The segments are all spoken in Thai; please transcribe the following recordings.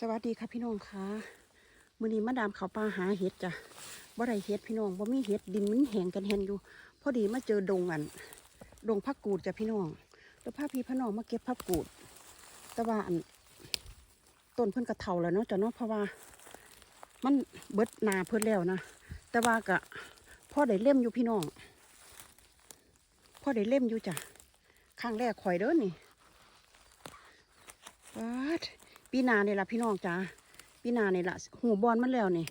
สวัสดีค่ะพี่น้องค่ะมือนี้มาดามเขาปลาหาเห็ดจ้ะบ่ได้เห็ดพี่น้องบ่มีเห็ดดินมันแห้งกันแห้งอยู่ พอดีมาเจอดงอันดงพักกูดจ้ะพี่น้องแล้วพาพี่พาน้องมาเก็บพักกูด แต่ว่าอันต้นเพิ่นกระเทาแล้วเนาะจ้ะเนาะเพราะว่า มันเบิดนาเพิ่นแล้วนะแต่ว่ากะพ่อได้เล่มอยู่พี่น้องพ่อได้เล่มอยู่จ้ะครั้งแรกข่อยเด้อนี่วัด ปีหนาเนี่ยละพี่น้องจ้าปีหนาเนี่ยละหูบอลมันแล้วนี่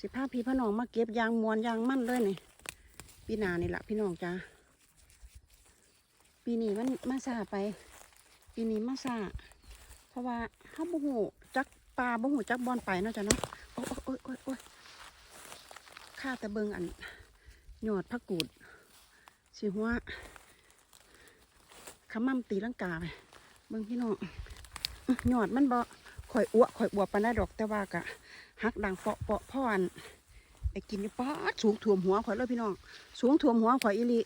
สิพาพี่พน้องมาเก็บยางมวนยางมั่นเลยนี่ปีหนาเนี่ยละพี่น้องจ้าปีนี้มันมาซาไป ปีนี้มาซาเพราะว่าเขาบ่หูจักปลาบ่หูจักบอลไปเนาะจ้ะเนาะโอ้ยโอ้ยโอ้ยโอ้ยข้าแต่เบิงอันหยอดพักกูดสิหัวขมั่มตีลังกาไปเบิงพี่น้อง หยอดมันบ่ข่อยอ้วกข่อยอวบปานได้ดอกแต่ว่ากะหักดังเปาะเปาะพ่อนไอ้กินนี่ป๊าดสูงถ่วมหัวข่อยเลยพี่น้อง สูงถ่วมหัวข่อยอีลี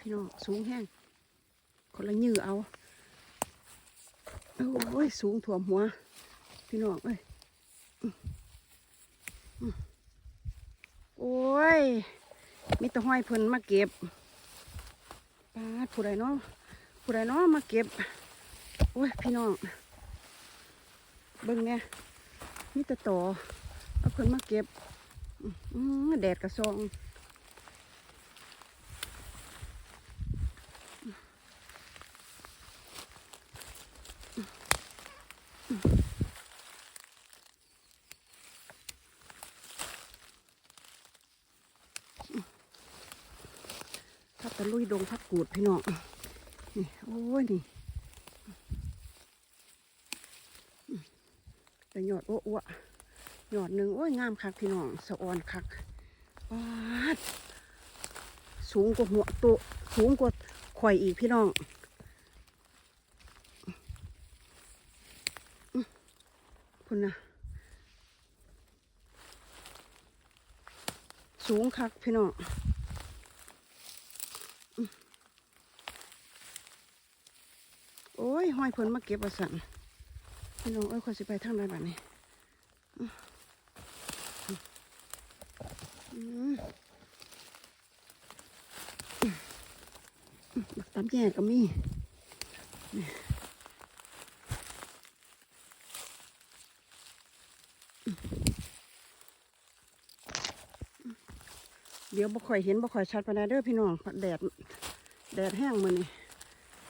พี่น้องสูงแห้งคนละยื้อเอาโอ้ยสูงถ่วมหัว พี่น้องเอ้ย โอ้ยมีตะห้อยเพิ่นมาเก็บปาดผู้ใดเนาะผู้ใดเนาะมาเก็บ โอ้ย พี่น้อง เบิ่งเนี่ยมีตะต่อเอาเพิ่นมาเก็บอื้ออื้อแดดกระซองะลุยดงพักกูดพี่น้องนี่โอ้ยนี่แต่หยอดอ้วๆหยอดหนึ่งโอ้ยงามคักพี่น้องสะออนคักว้าดสูงกว่าหัวตัวสูงกว่าข่อยอีกพี่น้องอื้อพุ่นนะสูงคักพี่น้อง โอ้ย ห้อยเพิ่นมาเก็บเอาสั่นพี่น้องเอ้ยขอยสิไปทางใดบ้านี้อื้ออืมอืมบักตำแย่ก็มีเดี๋ยวบ่ค่อยเห็นบ่ค่อยชัดปานใดเด้อพี่น้องแดดแดดแห้งมื้อนี้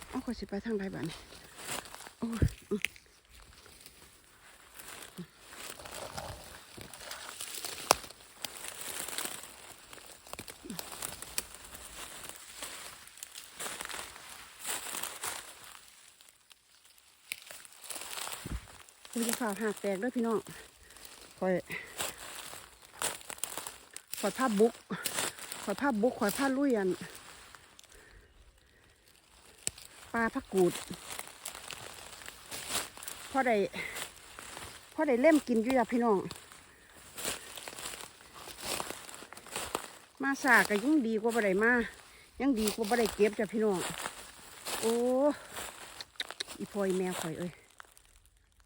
เอาขอยสิไปทางใดบ้านี้ อ้ยอื้อคุณจะฝ่าหักแตกด้วยพี่น้องคอยคอยผ้าบุกคอยผ้าบุกคอยผ้าลุยอันปลาพักกูด พ่อได้พ่อได้เล่มกินอยู่จ้ะพี่น้อง มาสากก็ยังดีกว่าบ่ได้มา ยังดีกว่าบ่ได้เก็บจ้ะพี่น้อง โอ้อีพอยแมวข่อยเอ้ย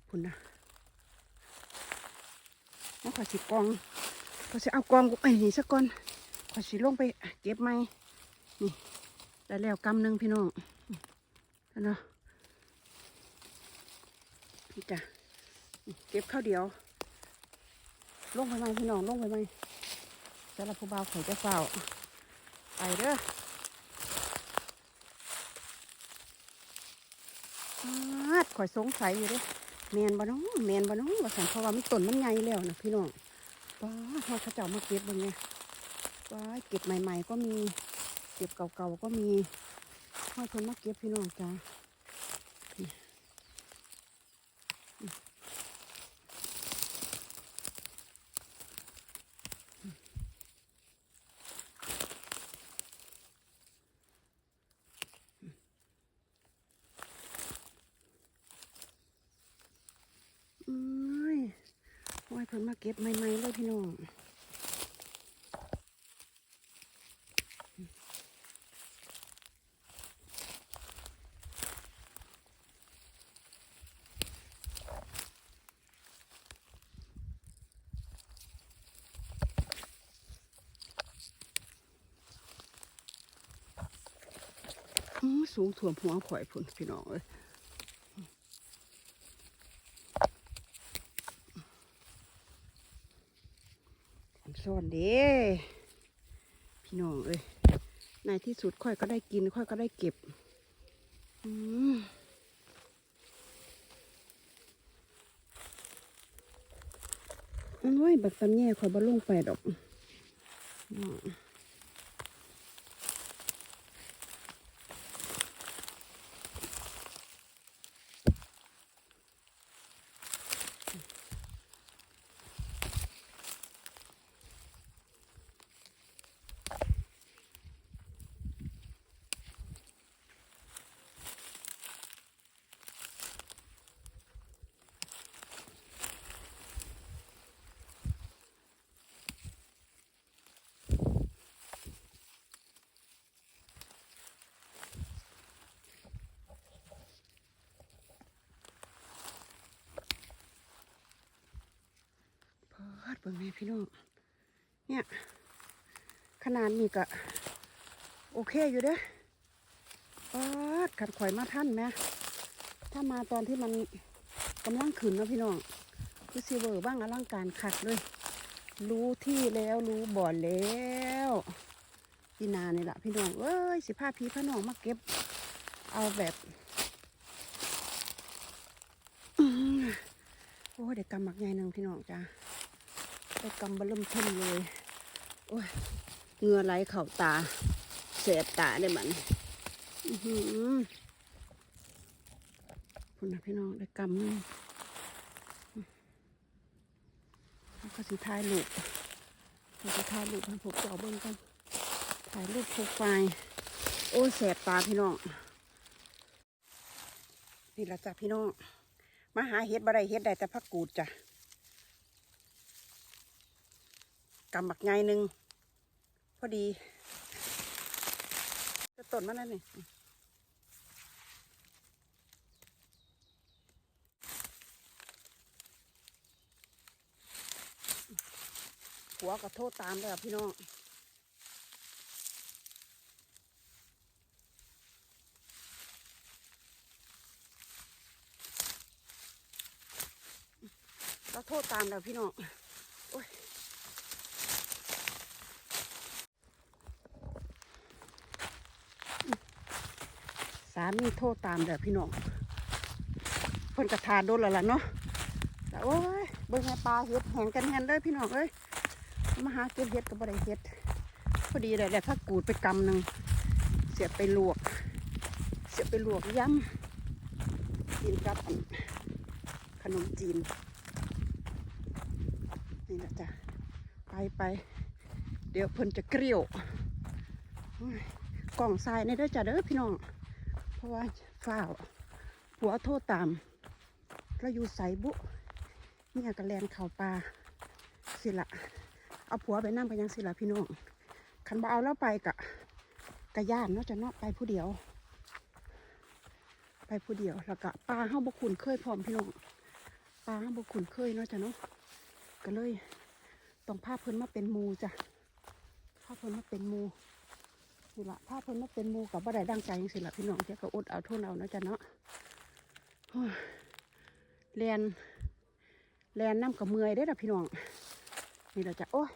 พุ่นนะมาขอสิกองขอสิเอากองไอ้นี่สักก่อนขอสิลงไปเก็บไหมนี่ได้แล้วกำหนึ่งพี่น้องเนาะ นี่จ้ะเก็บข้าวเดียว ลงไปไหมพี่น้องลงไปไหมแต่ละผู้บ่าวข่อยจะเฝ้าไปเด้ออาดข่อยสงสัยอยู่เด้อแมนบ่น้องแมนบ่น้องว่าสันเพราะว่ามันต้นมันใหญ่แล้วนะพี่น้องป้าพอเขาเจ้ามาเก็บเบางไงป้าเก็บใหม่ ๆ ก็มี เก็บเก่าๆก็มีให้คนมาเก็บพี่น้องจ้า เก็บใหม่ๆเลยพี่น้องสูงถ่วมหัวข่อยพุ่นพี่น้องเลย ซ่อนเด้พี่น้องเอ้ยในที่สุดค่อยก็ได้กิน ค่อยก็ได้เก็บอืมอันไว้บักตำแย่ข่อยบ่ลงไปดอก บิ่งแม่พี่น้อง เนี่ย ขนาดนี้ก็ โอเคอยู่เด้อพอดขัดข่อยมาท่านแม่ถ้ามาตอนที่มันกำลังขึ้นนะพี่น้องคือซีเวอร์บ้างอลังการคักเลยรู้ที่แล้วรู้บ่อนแล้วพี่นานี่แหละพี่น้องเอ้ยสิพาพี่พาน้องมาเก็บ เอาแบบโอ้เด็กกำหมักใหญ่หนึ่งพี่น้องจ้า ไปกำบะเริ่มเทิมเลยโอ้ยเงือไหลเข่าตาเสียบตาได้มันอื้อหือคุณนะพี่น้องได้กำนึงแล้วก็สิถ่ายรูปเราจะถ่ายรูปให้พวกเจ้าเบิ่งกันถ่ายรูปโปรไฟล์โอ้แสบตาพี่น้อง นี่ละจ้ะพี่น้อง มาหาเห็ดบ่ได้เห็ดได้แต่พักกูดจ้ะ กำบักไงหนึ่งพอดีจะต้นมันนั่นนี่หัวก็โทษตามเลยอะพี่น้องก็โทษตามแล้วพี่น้องโอ้ย สามีโทษตามเด้อพี่น้องเพิ่นกระทาโดนแล้วล่ะเนาะแต่โอ้ยเบิ่งไงปลาเห็ดแหงกันแหนเลยพี่น้องเอ้ยมาหาเก็บเห็ดก็บ่ได้เห็ดพอดีเลยได้ผักกูดไปกำหนึ่งเสียไปลวก เสียไปลวกย้ำกินกับขนมจีนนี่นะจ๊ะไปไปเดี๋ยวเพิ่นจะเกลียวโอ้ยกล่องทรายในเด้อจ้ะเด้อพี่น้อง ราะว่าฝ้าวผัวโทษตามเราอยู่ใสบุเนี่ยกระแลนเข่าปลาสิละเอาผัวไปนั่งไปยังสิละพี่น้องคันบ่เอาแล้วไปกะกะย่านเนาะจะเนาะไปผู้เดียว ไปผู้เดียวแล้วก็ปลาเฮาบ่คุ้นเคยพร้อมพี่น้องปลาเฮาบ่คุ้นเคยเนาะจะเนาะก็เลยต้องพาเพิ่นมาเป็นมูจ้ะพาเพิ่นมาเป็นมู นี่ละถ้าเพิ่นมาเป็นมูกับบ่ได้ดังใจจังสิละพี่น้องเจ้าก็อดเอาโทษเอานะจ๊ะเนาะโอ้ยแลนแลนน้ำกับเมื่อยได้ละพี่น้องนี่ละจ้ะโอ้ย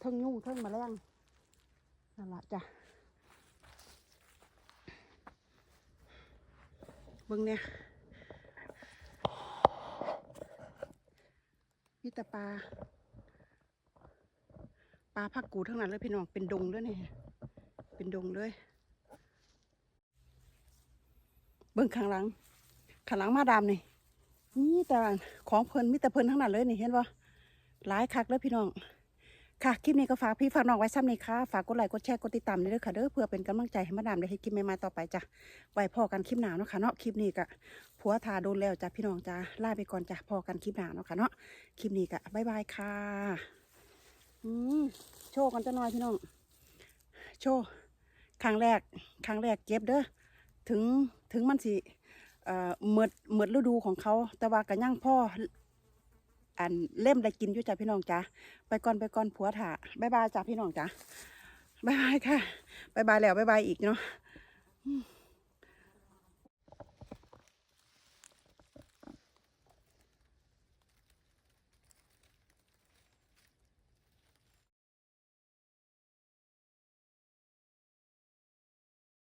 เทิงยุ่งเทิงมาแรงนั่นละจ้ะเบิ่งเนี่ยมีแต่ปลาปลาพักกูทั้งนั้นเลยพี่น้องเป็นดงด้วยเนี่ย เป็นดงเลย เบิ่งข้างหลังข้างหลังมาดามนี่นี่แต่ของเพิ่นมีแต่เพิ่นทั้งนั้นเลยนี่เห็นปะหลายคักเลยพี่น้องค่ะ คลิปนี้ก็ฝากพี่ฝากน้องไว้ซ้ำนี่ค่ะ ฝากกดไลค์กดแชร์กดติดตามด้วยค่ะเด้อเพื่อเป็นกำลังใจให้มาดามได้ให้คลิปใหม่ๆต่อไปจ้ะไว้พอกันคลิปหน้าเนาะค่ะเนาะคลิปนี้ก็ผัวทาโดนแล้วจ้ะพี่น้องจ้ะลาไปก่อนจ้ะพอกันคลิปหน้าเนาะค่ะเนาะคลิปนี้ก็บ๊ายบายค่ะอืมโชว์กันจะน่อยพี่น้อง โชว์ ครั้งแรกครั้งแรกเก็บเด้อถึงถึงมันสิเอ่อเมืดเมืดฤดูของเขา แต่ว่าก็ยังพ่ออันเล่มได้กินอยู่จ้ะพี่น้องจ้ะไปก่อนไปก่อนผัวถ่าบายบายจ้ะพี่น้องจ้ะบายบายค่ะบายบายแล้วบายบายอีกเนาะ